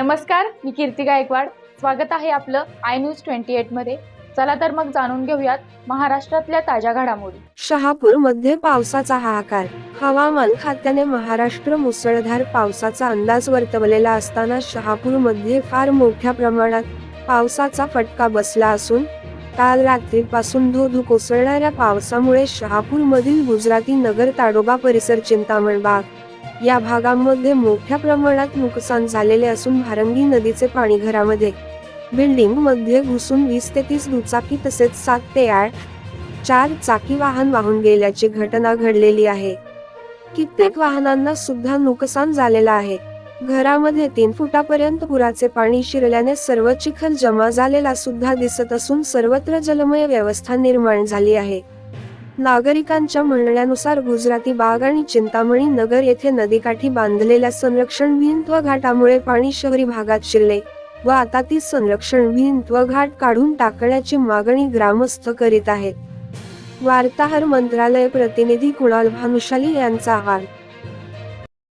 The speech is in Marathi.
नमस्कार मी कीर्ती गायकवाड. स्वागत आहे आपलं आय न्यूज ट्वेंटी एटमध्ये. चला तर मग जाणून घेऊयात महाराष्ट्रातल्या ताज्या घडामोडी. शहापूरमध्ये पावसाचा हाहाकार. हवामान खात्याने महाराष्ट्र मुसळधार पावसाचा अंदाज वर्तवलेला असताना शहापूरमध्ये फार मोठ्या प्रमाणात पावसाचा फटका बसला असून काल रात्रीपासून धो धू कोसळणाऱ्या पावसामुळे शहापूर मधील गुजराती नगर ताडोबा परिसर चिंतामण बाग या भागांमध्ये मोठ्या प्रमाणात नुकसान झालेले असून भारंगी नदीचे पाणी घरामध्ये बिल्डिंगमध्ये घुसून वीस ते तीस दुचाकी तसेच सात ते आठ चार चाकी वाहन वाहून गेल्याची घटना घडलेली आहे. कित्येक वाहनांना सुद्धा नुकसान झालेलं आहे. घरामध्ये तीन फुटापर्यंत पुराचे पाणी शिरल्याने सर्व चिखल जमा झालेला सुद्धा दिसत असून सर्वत्र जलमय व्यवस्था निर्माण झाली आहे. नागरिकांच्या म्हणण्यानुसार गुजराती बाग आणि चिंतामणी नगर येथे नदीकाठी बांधलेल्या संरक्षण भिंत व घाटामुळे पाणी शहरी भागात शिरले व आता ती संरक्षण भिंत व घाट काढून टाकण्याची मागणी ग्रामस्थ करीत आहेत. वार्ताहर मंत्रालय प्रतिनिधी कुणाल भानुशाली यांचा आवाज